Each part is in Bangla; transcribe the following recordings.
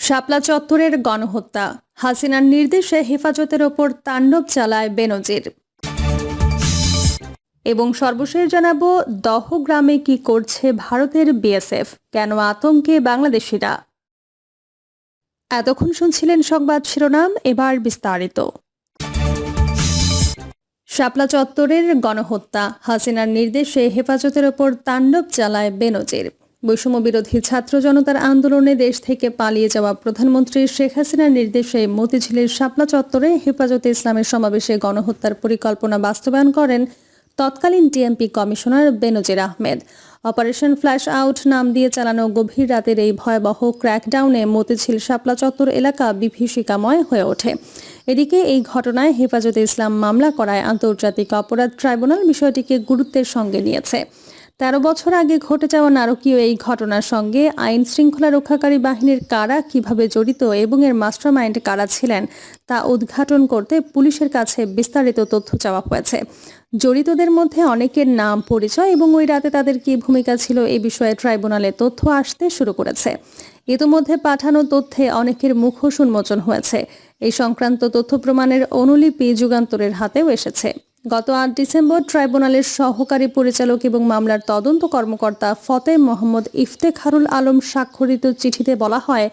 শাপলা চত্বরের গণহত্যা। হাসিনার নির্দেশে হেফাজতের ওপর তাণ্ডব চালায় বেনজির। এবং সর্বশেষ জানাব দহগ্রামে কি করছে ভারতের বিএসএফ? কেন আতঙ্কে বাংলাদেশিরা? এতক্ষণ শুনছিলেন সংবাদ শিরোনাম, এবার বিস্তারিত। শাপলা চত্বরের গণহত্যা। হাসিনার নির্দেশে হেফাজতের ওপর তাণ্ডব চালায় বেনজির। বৈষম্য বিরোধী ছাত্র জনতার আন্দোলনে দেশ থেকে পালিয়ে যাওয়া প্রধানমন্ত্রী শেখ হাসিনার নির্দেশে মতিঝিলের শাপলা চত্বরে হেফাজতে ইসলামের সমাবেশে গণহত্যার পরিকল্পনা বাস্তবায়ন করেন তৎকালীন DMP commissioner Benazir Ahmed. Operation flash out নাম দিয়ে চালানো গভীর রাতের এই ভয়াবহ ক্র্যাকডাউনে মতিঝিল শাপলা চত্বর এলাকা বিভীষিকাময় হয়ে ওঠে। এদিকে এই ঘটনায় হেফাজতে ইসলাম মামলা করায় আন্তর্জাতিক অপরাধ ট্রাইব্যুনাল বিষয়টিকে গুরুত্বের সঙ্গে নিয়েছে। তেরো বছর আগে ঘটে যাওয়া নারকীয় এই ঘটনার সঙ্গে আইন শৃঙ্খলা রক্ষাকারী বাহিনীর কারা কীভাবে জড়িত এবং এর মাস্টারমাইন্ড কারা ছিলেন তা উদ্ঘাটন করতে পুলিশের কাছে বিস্তারিত তথ্য চাওয়া হয়েছে। জড়িতদের মধ্যে অনেকের নাম, পরিচয় এবং ওই রাতে তাদের কি ভূমিকা ছিল এ বিষয়ে ট্রাইব্যুনালে তথ্য আসতে শুরু করেছে। ইতোমধ্যে পাঠানো তথ্যে অনেকের মুখোশ উন্মোচন হয়েছে। এই সংক্রান্ত তথ্য প্রমাণের অনুলিপি যুগান্তরের হাতেও এসেছে। গত আট ডিসেম্বর ট্রাইব্যুনালের সহকারী পরিচালক এবং মামলার তদন্ত কর্মকর্তা ফতে মোহাম্মদ ইফতেখারুল আলম স্বাক্ষরিত চিঠিতে বলা হয়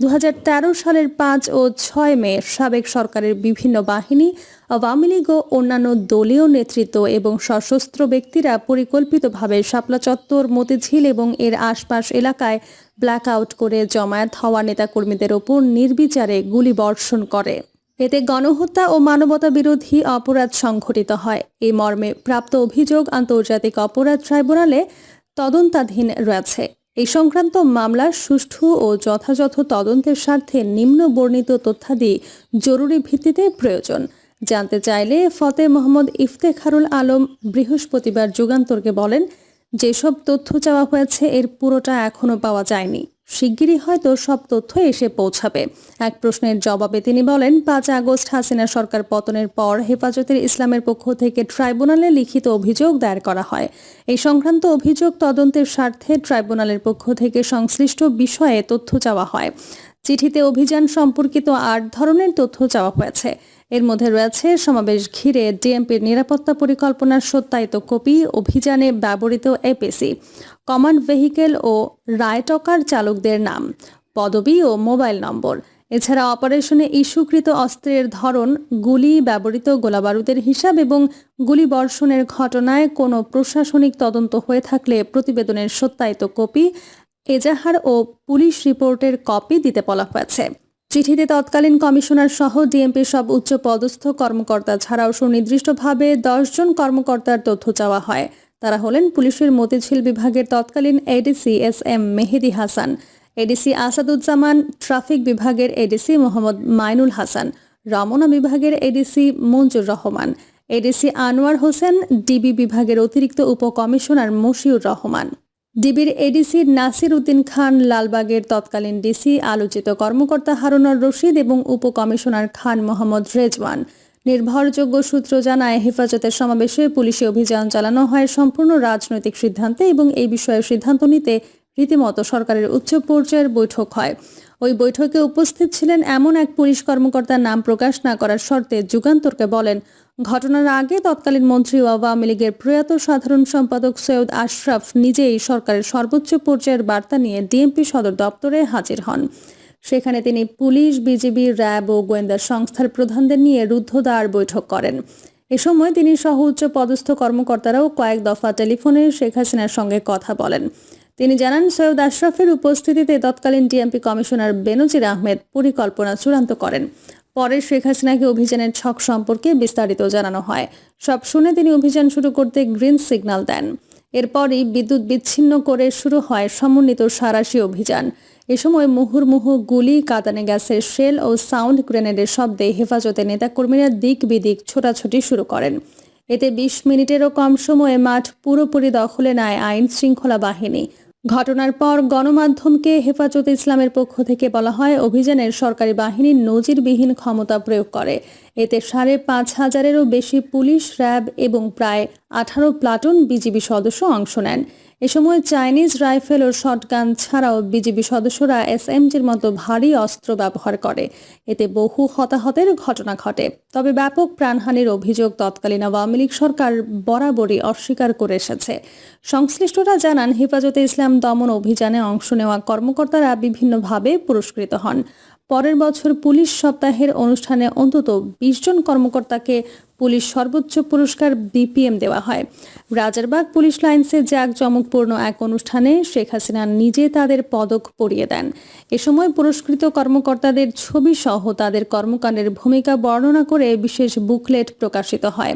দু হাজার তেরো সালের পাঁচ ও ছয় মে সাবেক সরকারের বিভিন্ন বাহিনী, আওয়ামী লীগ ও অন্যান্য দলীয় নেতৃত্ব এবং সশস্ত্র ব্যক্তিরা পরিকল্পিতভাবে শাপলা চত্বর, মতিঝিল এবং এর আশপাশ এলাকায় ব্ল্যাক আউট করে জমায়েত হওয়া নেতাকর্মীদের ওপর নির্বিচারে গুলি বর্ষণ করে। এতে গণহত্যা ও মানবতা বিরোধী অপরাধ সংঘটিত হয়। এই মর্মে প্রাপ্ত অভিযোগ আন্তর্জাতিক অপরাধ ট্রাইব্যুনালে তদন্তাধীন রয়েছে। এই সংক্রান্ত মামলার সুষ্ঠু ও যথাযথ তদন্তের স্বার্থে নিম্ন বর্ণিত তথ্যাদি জরুরি ভিত্তিতে প্রয়োজন। জানতে চাইলে ফতে মোহাম্মদ ইফতেখারুল আলম বৃহস্পতিবার যুগান্তরকে বলেন, যেসব তথ্য চাওয়া হয়েছে, এর পুরোটা এখনও পাওয়া যায়নি। শিগগিরই হয়তো সব তথ্য এসে পৌঁছাবে। এক প্রশ্নের জবাবে তিনি বলেন, পাঁচ আগস্ট হাসিনা সরকার পতনের পর হেফাজতের ইসলামের পক্ষ থেকে ট্রাইব্যুনালে লিখিত অভিযোগ দায়ের করা হয়। এই সংক্রান্ত অভিযোগ তদন্তের স্বার্থে ট্রাইব্যুনালের পক্ষ থেকে সংশ্লিষ্ট বিষয়ে তথ্য চাওয়া হয়। চিঠিতে অভিযান সম্পর্কিত আট ধরনের তথ্য চাওয়া হয়েছে। এর মধ্যে রয়েছে সমাবেশ ঘিরে ডিএমপির নিরাপত্তা পরিকল্পনার সত্যায়িত কপি, অভিযানে ব্যবহৃত এপিসি, কমান্ড ভেহিকেল ও রায়টকার চালকদের নাম, পদবি ও মোবাইল নম্বর। এছাড়া অপারেশনে ইস্যুকৃত অস্ত্রের ধরন, গুলি ব্যবহৃত গোলাবারুদের হিসাব এবং গুলি বর্ষণের ঘটনায় কোনো প্রশাসনিক তদন্ত হয়ে থাকলে প্রতিবেদনের সত্যায়িত কপি, এজাহার ও পুলিশ রিপোর্টের কপি দিতে বলা হয়েছে। চিঠিতে তৎকালীন কমিশনার সহ ডিএমপির সব উচ্চ পদস্থ কর্মকর্তা ছাড়াও সুনির্দিষ্টভাবে দশজন কর্মকর্তার তথ্য চাওয়া হয়। তারা হলেন পুলিশের মতিঝিল বিভাগের তৎকালীন ADC S M Mehedi Hasan, ADC Asaduzzaman traffic বিভাগের এডিসি মোহাম্মদ মাইনুল হাসান, রমনা বিভাগের ADC Manjur Rahman, ADC Anwar Hossain, DB বিভাগের অতিরিক্ত উপকমিশনার মশিউর রহমান। ডিবির এডিসি নাসির উদ্দিন খান লালবাগের তৎকালীন ডিসি আলোচিত কর্মকর্তা হারুনার রশিদ এবং উপকমিশনার খান মোহাম্মদ রেজওয়ান। নির্ভরযোগ্য সূত্র জানায়, হেফাজতের সমাবেশে পুলিশি অভিযান চালানো হয় সম্পূর্ণ রাজনৈতিক সিদ্ধান্তে এবং এই বিষয়ে সিদ্ধান্ত নিতে রীতিমতো সরকারের উচ্চ পর্যায়ের বৈঠক হয়। ওই বৈঠকে উপস্থিত ছিলেন এমন এক পুলিশ কর্মকর্তার নাম প্রকাশ না করার শর্তে যুগান্তরকে বলেন ঘটনার আগে তৎকালীন মন্ত্রী আওয়ামী লীগের প্রয়াত সাধারণ সম্পাদক সৈয়দ আশরাফ নিজেই সরকারের সর্বোচ্চ পর্যায়ের বার্তা নিয়ে ডিএমপি সদর দপ্তরে হাজির হন। সেখানে তিনি পুলিশ, বিজিবি, র্যাব ও গোয়েন্দা সংস্থার প্রধানদের নিয়ে রুদ্ধদ্বার বৈঠক করেন। এ সময় তিনি সহ উচ্চ পদস্থ কর্মকর্তারাও কয়েক দফা টেলিফোনে শেখ হাসিনার সঙ্গে কথা বলেন। তিনি জানান, সৈয়দ আশরাফের উপস্থিতিতে তৎকালীন ডিএমপি কমিশনার বেনজির আহমেদ পরিকল্পনা চূড়ান্ত করেন। পরে শেখ হাসিনাকে অভিযানের ছক সম্পর্কে বিস্তারিত জানানো হয়। সব শুনে তিনি অভিযান শুরু করতে গ্রিন সিগন্যাল দেন। এরপরই বিদ্যুৎ বিচ্ছিন্ন করে শুরু হয় সমন্বিত সারাশি অভিযান। এ সময় মুহুর্মুহু, গুলি, কাঁদানে গ্যাসের শেল ও সাউন্ড গ্রেনেডের শব্দে হেফাজতে নেতাকর্মীরা দিক বিদিক ছোটাছুটি শুরু করেন। এতে বিশ মিনিটেরও কম সময়ে মাঠ পুরোপুরি দখলে নেয় আইন শৃঙ্খলা বাহিনী। ঘটনার পর গণমাধ্যমকে হেফাজত ইসলামের পক্ষ থেকে বলা হয়, অভিযানের সরকারি বাহিনী নজিরবিহীন ক্ষমতা প্রয়োগ করে। এতে সাড়ে পাঁচ হাজারেরও বেশি পুলিশ, র্যাব এবং প্রায় আঠারো প্লাটুন বিজিবি সদস্য অংশ নেন। এ সময় চাইনিজ রাইফেল ও শটগান ছাড়াও বিজিবি সদস্যরা এসএমজির মতো ভারী অস্ত্র ব্যবহার করে। এতে বহু হতাহতের ঘটনা ঘটে। তবে ব্যাপক প্রাণহানির অভিযোগ তৎকালীন আওয়ামী লীগ সরকার বরাবরই অস্বীকার করে এসেছে। সংশ্লিষ্টরা জানান, হেফাজতে ইসলাম দমন অভিযানে অংশ নেওয়া কর্মকর্তারা বিভিন্নভাবে পুরস্কৃত হন। পরের বছর পুলিশ সপ্তাহের অনুষ্ঠানে অন্তত বিশ জন কর্মকর্তাকে পুলিশ সর্বোচ্চ পুরস্কার বিপিএম দেওয়া হয়। রাজারবাগ পুলিশ লাইন্সে জাঁকজমকপূর্ণ এক অনুষ্ঠানে শেখ হাসিনা নিজে তাদের পদক পরিয়ে দেন। এ সময় পুরস্কৃত কর্মকর্তাদের ছবি সহ তাদের কর্মকাণ্ডের ভূমিকা বর্ণনা করে বিশেষ বুকলেট প্রকাশিত হয়।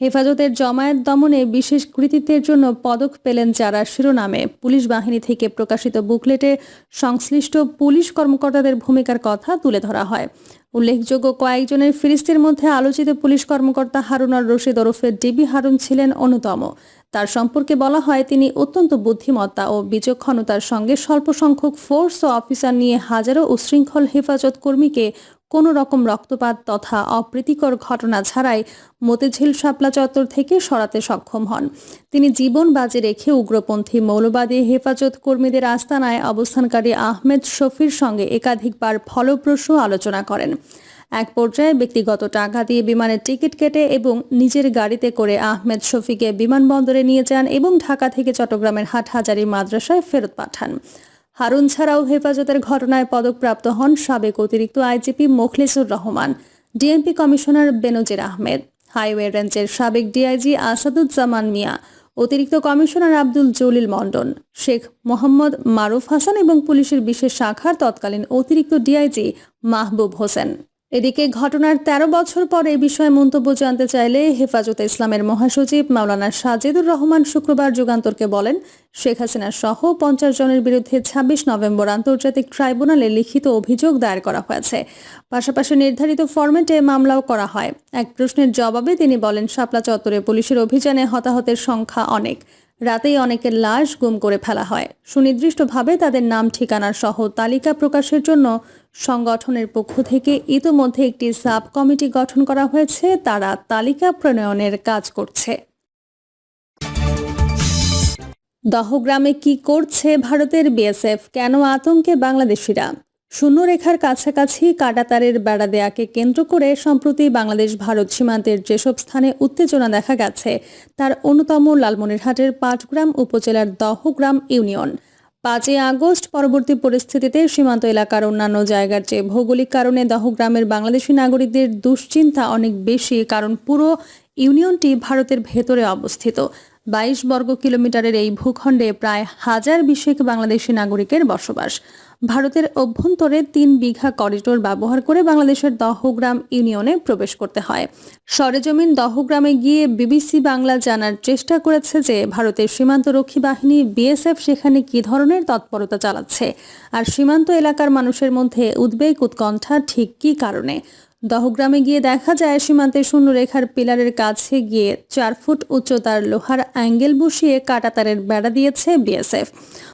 হেফাজতের জমায়েত দমনে বিশেষ কৃতিত্বের জন্য পদক পেলেন যারা শিরোনামে। পুলিশ বাহিনী থেকে প্রকাশিত বুকলেটে সংশ্লিষ্ট পুলিশ কর্মকর্তাদের ভূমিকার কথা তুলে ধরা হয়। উল্লেখযোগ্য কয়েকজনের ফিরিস্তির মধ্যে আলোচিত পুলিশ কর্মকর্তা হারুনার রশিদ ওরফে ডিবি হারুন ছিলেন অন্যতম। তার সম্পর্কে বলা হয়, তিনি অত্যন্ত বুদ্ধিমত্তা ও বিচক্ষণতার সঙ্গে স্বল্প সংখ্যক ফোর্স ও অফিসার নিয়ে হাজারো উশৃঙ্খল হেফাজত কর্মীকে কোনো রকম রক্তপাত তথা অপ্রীতিকর ঘটনা ছাড়াই মতিঝিল শাপলা চত্বর থেকে সরাতে সক্ষম হন। তিনি জীবন বাজে রেখে উগ্রপন্থী মৌলবাদী হেফাজত কর্মীদের আস্তানায় অবস্থানকারী আহমেদ শফির সঙ্গে একাধিকবার ফলপ্রসূ আলোচনা করেন। এক পর্যায়ে ব্যক্তিগত টাকা দিয়ে বিমানের টিকিট কেটে এবং নিজের গাড়িতে করে আহমেদ শফিকে বিমানবন্দরে নিয়ে যান এবং ঢাকা থেকে চট্টগ্রামের হাটহাজারী মাদ্রাসায় ফেরত পাঠান। হারুন ছাড়াও হেফাজতের ঘটনায় পদকপ্রাপ্ত হন সাবেক অতিরিক্ত IGP Mokhlesur Rahman, DMP commissioner Benazir Ahmed, highway রেঞ্জের সাবেক ডিআইজি আসাদুজ্জামান মিয়া, অতিরিক্ত কমিশনার আব্দুল জলিল মন্ডন শেখ মোহাম্মদ মারুফ হাসান এবং পুলিশের বিশেষ শাখার তৎকালীন অতিরিক্ত ডিআইজি মাহবুব হোসেন। এদিকে ঘটনার ১৩ বছর পর এ বিষয়ে মন্তব্য জানতে চাইলে হেফাজতে ইসলামের মহাসচিব মাওলানা সাজেদুর রহমান শুক্রবার যুগান্তরকে বলেন, শেখ হাসিনা সহ পঞ্চাশ জনের বিরুদ্ধে ২৬ নভেম্বর আন্তর্জাতিক ট্রাইব্যুনালে লিখিত অভিযোগ দায়ের করা হয়েছে। পাশাপাশি নির্ধারিত ফরম্যাটে মামলাও করা হয়। এক প্রশ্নের জবাবে তিনি বলেন, শাপলা চত্বরে পুলিশের অভিযানে হতাহতের সংখ্যা অনেক। রাতেই অনেকের লাশ গুম করে ফেলা হয়। সুনির্দিষ্টভাবে তাদের নাম ঠিকানার সহ তালিকা প্রকাশের জন্য সংগঠনের পক্ষ থেকে ইতোমধ্যে একটি সাব কমিটি গঠন করা হয়েছে। তারা তালিকা প্রণয়নের কাজ করছে। দহগ্রামে কি করছে ভারতের বিএসএফ? কেন আতঙ্কে বাংলাদেশিরা? শূন্যরেখার কাছাকাছি কাটাতারের বেড়া দেয়াকে কেন্দ্র করে সম্প্রতি বাংলাদেশ ভারত সীমান্তের যেসব স্থানে উত্তেজনা দেখা গেছে, তার অন্যতম লালমনিরহাটের পাটগ্রাম উপজেলার দহগ্রাম ইউনিয়ন। পাঁচই আগস্ট পরবর্তী পরিস্থিতিতে সীমান্ত এলাকার অন্যান্য জায়গার চেয়ে ভৌগোলিক কারণে দহগ্রামের বাংলাদেশি নাগরিকদের দুশ্চিন্তা অনেক বেশি, কারণ পুরো ইউনিয়নটি ভারতের ভেতরে অবস্থিত। বাইশ বর্গ কিলোমিটারের এই ভূখণ্ডে প্রায় হাজার বিশেক বাংলাদেশি নাগরিকের বসবাস। ভারতের অভ্যন্তরে তিন বিঘা করিডোর ব্যবহার করে বাংলাদেশের দহগ্রাম ইউনিয়নে প্রবেশ করতে হয়। সরেজমিন দহগ্রামে গিয়ে বিবিসি বাংলা জানার চেষ্টা করেছে যে ভারতের সীমান্তরক্ষী বাহিনী বিএসএফ সেখানে কী ধরনের তৎপরতা চালাচ্ছে। আর সীমান্ত এলাকার মানুষের মধ্যে উদ্বেগ, উৎকণ্ঠা ঠিক কী কারণে? দহগ্রামে গিয়ে দেখা যায় সীমান্তের শূন্যরেখার পিলারের কাছে গিয়ে চার ফুট উচ্চতার লোহার অ্যাঙ্গেল বসিয়ে কাটাতারের বেড়া দিয়েছে বিএসএফ।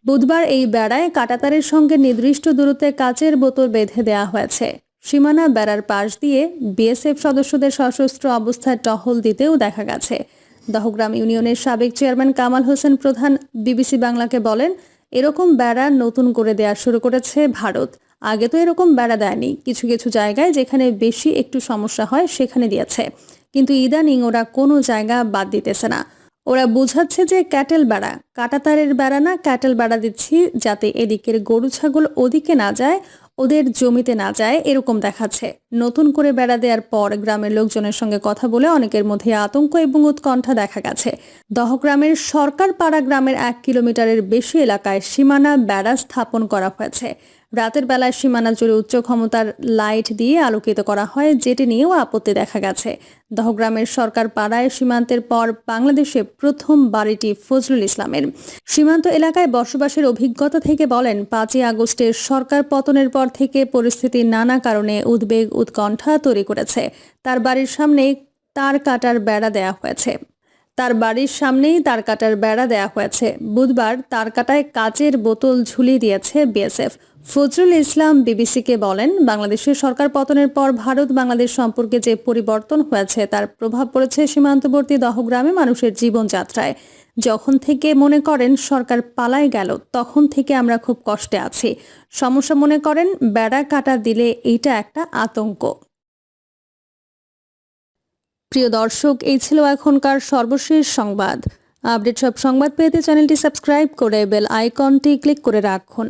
বুধবার এই বেড়ায় কাটাতারের সঙ্গে নির্দিষ্ট দূরত্বে কাচের বোতল বেঁধে দেওয়া হয়েছে। সীমানা বেড়ার পাশ দিয়ে বিএসএফ সদস্যদের সশস্ত্র অবস্থায় টহল দিতেও দেখা গেছে। দহগ্রাম ইউনিয়নের সাবেক চেয়ারম্যান কামাল হোসেন প্রধান বিবিসি বাংলাকে বলেন, এরকম বেড়া নতুন করে দেয়া শুরু করেছে ভারত। আগে তো এরকম বেড়া দেয়নি। কিছু কিছু জায়গায় যেখানে বেশি একটু সমস্যা হয় সেখানে দিয়েছে। কিন্তু ইদানিং ওরা কোনো জায়গা বাদ দিতেছে না। ওরা বোঝাচ্ছে যে ক্যাটেল বেড়া, কাটাতারের বেড়া না, ক্যাটেল বেড়া দিচ্ছি যাতে এদিকের গরু, ছাগল ওদিকে না যায়, ওদের জমিতে না যায়, এরকম দেখাচ্ছে। নতুন করে বেড়া দেওয়ার পর গ্রামের লোকজনের সঙ্গে কথা বলে অনেকের মধ্যে আতঙ্ক এবং উৎকণ্ঠা দেখা গেছে। দহগ্রামের সরকার পাড়া গ্রামের এক কিলোমিটারের বেশি এলাকায় সীমানা বেড়া স্থাপন করা হয়েছে। রাতের বেলায় সীমানা জুড়ে উচ্চ ক্ষমতার লাইট দিয়ে আলোকিত করা হয়, যেটি নিয়েও আপত্তি দেখা গেছে। দহগ্রামের সরকার পাড়ায় সীমান্তের পর বাংলাদেশে প্রথম বাড়িটি ফজলুল ইসলামের। সীমান্ত এলাকায় বসবাসের অভিজ্ঞতা থেকে বলেন, পাঁচই আগস্টের সরকার পতনের পর থেকে পরিস্থিতি নানা কারণে উদ্বেগ, উৎকণ্ঠা তৈরি করেছে। তার বাড়ির সামনে তার কাটার বেড়া দেয়া হয়েছে। তার বাড়ির সামনেই তার কাটার বেড়া দেয়া হয়েছে। বুধবার তার কাটায় কাচের বোতল ঝুলিয়ে দিয়েছে বিএসএফ। ফজরুল ইসলাম বিবিসিকে বলেন, বাংলাদেশের সরকার পতনের পর ভারত বাংলাদেশ সম্পর্কে যে পরিবর্তন হয়েছে তার প্রভাব পড়েছে সীমান্তবর্তী দহগ্রামে মানুষের জীবনযাত্রায়। যখন থেকে মনে করেন সরকার পালায় গেল, তখন থেকে আমরা খুব কষ্টে আছি। সমস্যা মনে করেন, বেড়া কাটা দিলে এইটা একটা আতঙ্ক। প্রিয় দর্শক, এই ছিল এখনকার সর্বশেষ সংবাদ। আপডেট সব সংবাদ পেতে চ্যানেলটি সাবস্ক্রাইব করে বেল আইকনটি ক্লিক করে রাখুন।